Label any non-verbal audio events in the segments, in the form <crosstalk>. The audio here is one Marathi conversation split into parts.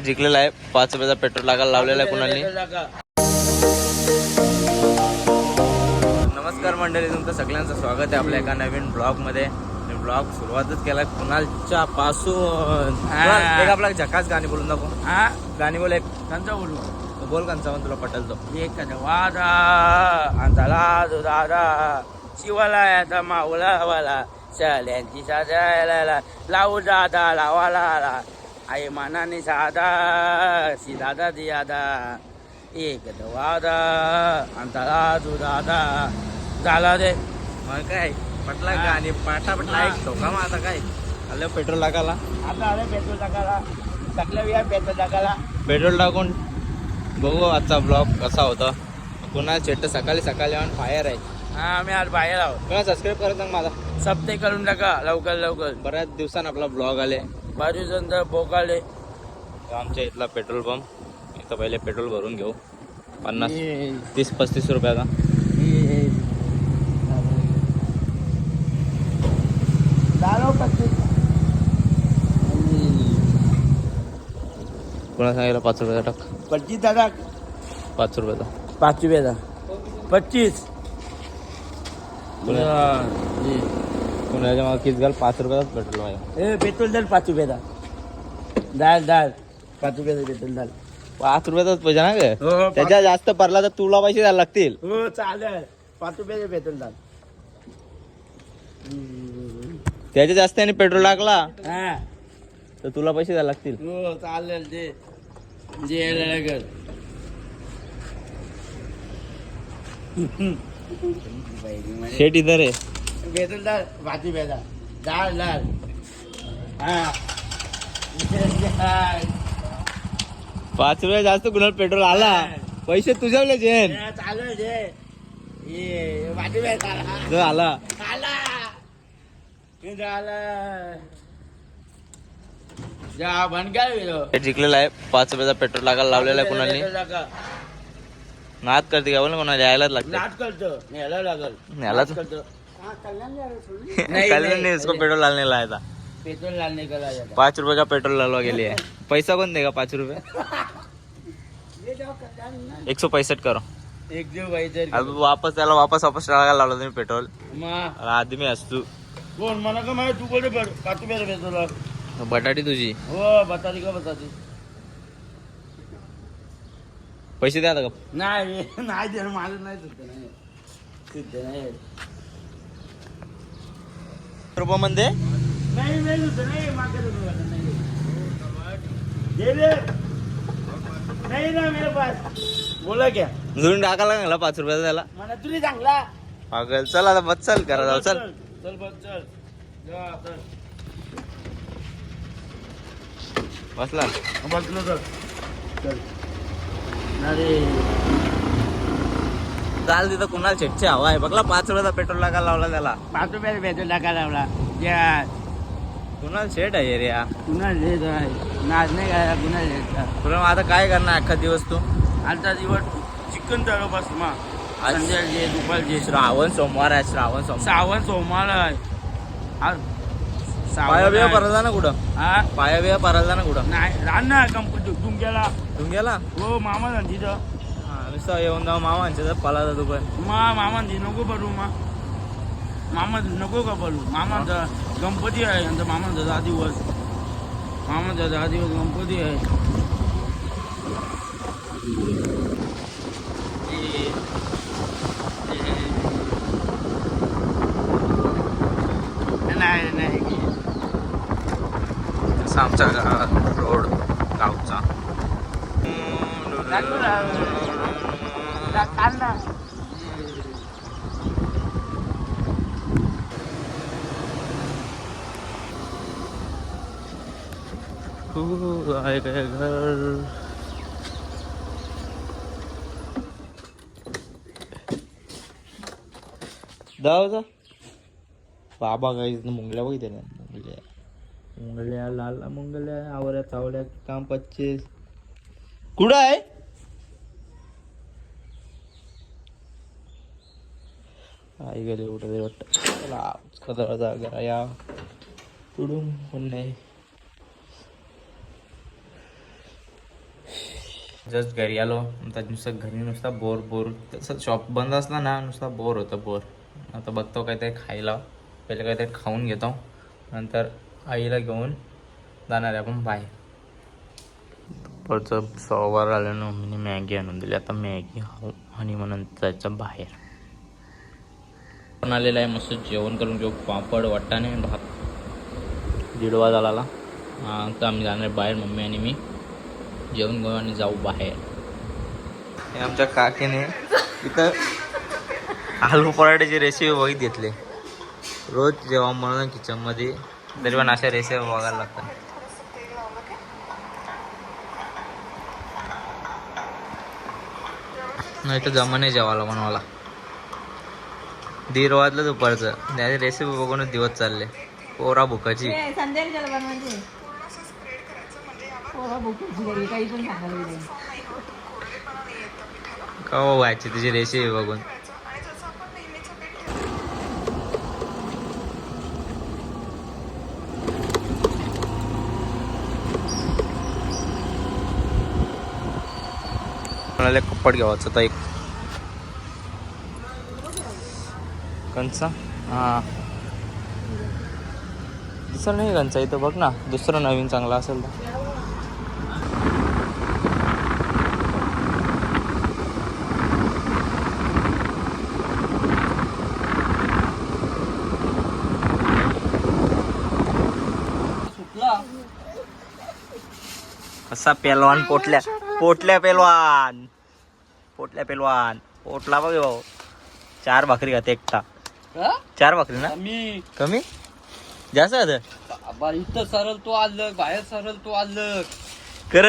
जिंकलेला आहे. पाच रुपयाचा पेट्रोल लागायला लावलेला आहे कुणाली नमस्कार मंडळी तुमचं सगळ्यांचं स्वागत आहे आपल्या एका नवीन ब्लॉगमध्ये ब्लॉग सुरुवातच केलाय कुणालच्या पासून. कुणाल, एक आपला झकास गाणी बोलून दाखव. हा? गाणी बोल एक. त्यांचा बोलू. बोल कांचा तुला पटेल तो एक वादा. अंतला दादा. शिवाला याचा मावला वाला. सल्यांची साजायला लावू दादा लावाला आई मानाने साधा सी दादा दी दादा एक वादा अंतला तू दादा झाला रे मग काय पटला हा. गाणी पाटा पटला एक ठोका मग आता काय? आलं पेट्रोल टाकाला आता आले पेट्रोल टाकायला. टाकल्या पेट्रोल टाकायला. पेट्रोल टाकून बघू आजचा ब्लॉग कसा होता. कुणाल चेट सकाळी सकाळी येऊन फायर आहे. हा आम्ही आज बाहेर आहोत. सबस्क्राईब करत माझा सप्ते करून टाका लवकर लवकर. बऱ्याच दिवसानं आपला ब्लॉग आले. बाजूचं बोकाले. आमच्या इथला पेट्रोल पंप. इथं पहिले पेट्रोल भरून घेऊ. पन्नास तीस पस्तीस रुपयाचा. कुणा सांगितलं पाच रुपयाचा टाक पच्चीस दादा. पाच रुपयाचा. पाच रुपयाचा. पच्चीस. कुणाच्या मग किस घाल? पाच रुपयाचाच पेट्रोल माझ्या. ए पेट्रोल दाल पाच रुपयाचा दाल. दाल पाच रुपयाचा पेट्रोल दाल. पाच रुपयाचाच पाहिजे ना ग? हो पाच- त्याच्या जास्त पडला तर तुला पैसे द्यायला लागतील. हो चालेल. पाच रुपयाचा पेट्रोल दाल. त्याच्या जास्त आणि पेट्रोल टाकला हा. तर तुला पैसे द्यायला लागतील. हो चालेल ते जे यायला लागेल. शेट इधर आहे पेट्रोल दाल पाच रुपयाचा दाल दाल हा. पाच रुपये जास्त कुणाला पेट्रोल आला? पैसे तुझ्यावले जेन. चालेल जे ये आला. जो जिंकलेला आहे. पाच रुपयाचा पेट्रोल लागायला लावलेला आहे कुणाली नाद करते का बोल कोणाला यायलाच लागते. नाट करतो. न्यायला लागल. न्यायलाच? करतो. कल <laughs> नहीं इसको पेट्रोल डालने लाया था. पेट्रोल डालने का लाया था. पाच रुपये का पेट्रोल डालवा के लिए? <laughs> पैसा कौन देगा पाच रुपये एक सौ पैंसठ करो। एक तर अब वापस त्याला वापस वापस टाकायला लावलं तुम्ही पेट्रोल। मा। आदमी असतो। कोण मला का मला तू कातू पेर पेट्रोल बटाटी तुझी। हो बताती का बताती? पैसे द्या आता का नाही नाही दे माझं नाही सुद्धा नाही। सुद्धा नाही। रुपये मध्ये नाही ना मेरे पास बोला क्या जुळून टाकायला लागला पाच रुपयाचा त्याला मला चांगला चल आता बस चल करा जाऊ चल चल बघ चल जा, चल. बसला बसलो चल अरे चाल तिथं कुणाला शेटची हवा आहे. बघला पाच रुपयाचा पेट्रोल लागायला लावला त्याला. पाच रुपयाचा पेट्रोल टाका लावला. या. कुणाला शेट आहे रे या पुन्हा लेट आहे. नाच नाही तुला मग आता काय करणार अख्खा दिवस तू? आजचा दिवस चिकन तळो बस मग आज- दुपारचे श्रावण सोमवार आहे श्रावण सोमवार. सावन सोमवार आहे. पाया बिया आहे. परायला ना कुठं? हा पाया बिया परायला ना कुठं? नाही राहणार कंपनी तुम्ही गेला हो मामा ना तिथं. हा, नुसतं येऊन जाऊ मामांच्या पला जातो पण मा मामा ती नको भरू मा मामा नको का भरू मामाचा गणपती आहे यांचा मामाचा दहा दिवस मामाचा दहा दिवस गणपती आहे नाही नाही तसं आमच्या गावात रोड गावचा दाखव ना. हो, हो, घर? जाऊ बाबा गाईज मुंगल्या बघितल्या ना मुंगल्या. मुंगल्या लाल मुंगल्या आवऱ्या चावल्या काम पच्चीस. कुठं आहे? आई गेले कुठं तरी वाटतं घरा या कुठून पण नाही जस्ट घरी आलो तर नुसतं घरी नुसता बोर बोर तसं शॉप बंद असला ना नुसता बोर होतं बोर आता बघतो काहीतरी खायला पहिले काहीतरी खाऊन घेतो नंतर आईला घेऊन जाणार आहे आपण बाहेर दुपारचं सव्वार आल्यानं मम्मीने मॅगी आणून दिली आता मॅगी खाऊ आणि मग नंतर जायचं बाहेर पण आलेलं आहे. मस्त जेवण करून घेऊ. पापड वाटाणे भात. दीड वाज आला आता आम्ही जाणार बाहेर मम्मी आणि मी. जेवण घेऊ आणि जाऊ बाहेर. हे आमच्या काकीने इथं आलू पराठ्याची रेसिपी बघित घेतली. रोज जेव्हा म्हणून किचनमध्ये तरी पण अशा रेसिपी बघायला लागतात. नाही तर जमाने जेवायला बनवायला. दीड वाजलं दुपारचं. त्याची रेसिपी बघूनच दिवस चालले. पोरा भुकाची. संध्याकाळी त्याला बनवायचे पोहा भुकूची घरी काही पण सांगायला गेले का व्हायची तुझी रेसिपी बघून? म्हणाले कप्पड घ्यावाचं होता एक. कंचा हा. दुसरं नाही कंचा इथं बघ ना. दुसरं नवीन चांगला असेल तर. कसा पेलवान पोटल्या पोटल्या पेलवान. पोटल्या पेलवान. पोटला बघ भाऊ. चार भाकरी खाते एकटा. चार भाकरी ना? मी कमी? जास्त खात इथं सरळ तो आलं बाहेर सरळ तो आलं. कर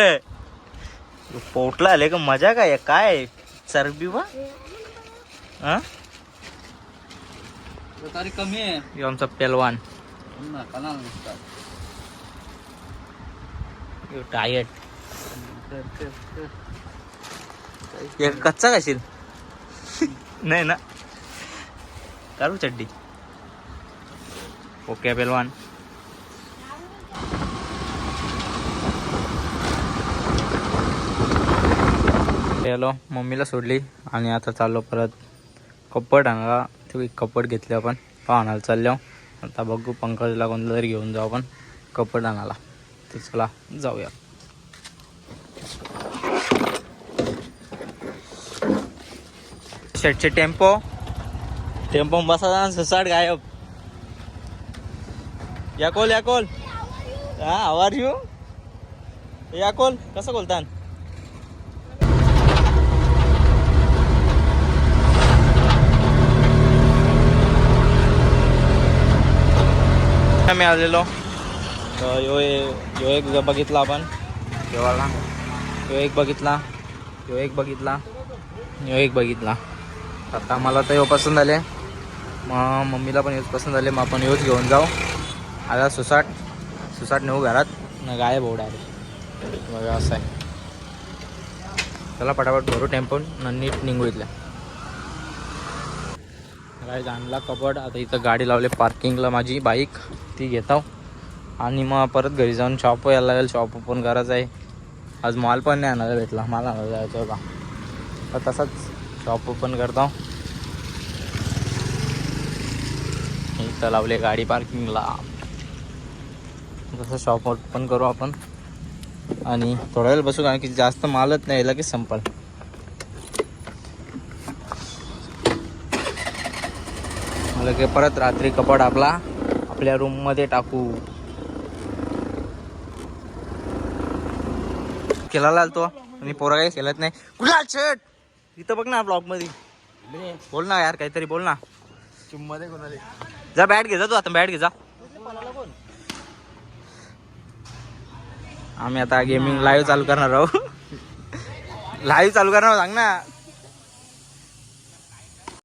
पोटला आले का मजा काय आहे? काय चरबी बा? हा? तरी कमी आहे. ह्यो आमचा पेलवान कला नुसता. टायर्ड एक कच्चा खाशील? नाही ना? करू चड्डी? ओके पेलवान हॅलो मम्मीला सोडली आणि आता चाललो परत कपड आणायला ते एक घेतले आपण. पाहणार आणायला चाललो. आता बघू पंकजला कोणतं तरी घेऊन जाऊ आपण. कपड आणायला. तर चला जाऊया. शर्टचे टेम्पो टेम्पो बसा सुसाट गायब. या कोल या कोल हा आवार यू या कोल कसं बोलतान? आम्ही आलेलो. तर यो यो एक बघितला आपण. देवाला यो एक बघितला. यो एक बघितला. यो एक बघितला. आता मला तर यो पसंत आले. मग मम्मीला पण यूज पसंत झाले मग आपण यूज घेऊन जाऊ. आता सुसाट. सुसाट नेऊ घरात. न गायब हो डायरेक्ट असं आहे. चला पटापट भरू टेम्पो न नीट निघू इथल्या. काय आणला कपड आता इथं गाडी लावली पार्किंगला माझी बाईक. ती घेतो आणि मग परत घरी जाऊन शॉप यायला लागेल. शॉप ओपन करायचं आहे. आज माल पण नाही आणायला भेटला. माल आणायला जायचं होता. तर तसाच शॉप ओपन करतो इथं लावले गाडी पार्किंगला. जसं शॉप पण करू आपण. आणि थोडा वेळ बसू कारण की जास्त मालच नाही लगेच संपल. लगे परत रात्री कपड आपला आपल्या रूममध्ये टाकू. केला लाल तो? आणि पोरा काही केलत नाही. कुठला शर्ट? इथं बघ ना ब्लॉगमध्ये. बोल ना यार काहीतरी बोल ना. चुम्मध्ये कोणाले? जा बॅट घे जा तू आता बॅट घे जा. आम्ही आता गेमिंग लाईव्ह चालू करणार आहोत लाईव्ह <laughs> चालू करणार आहोत, सांग ना.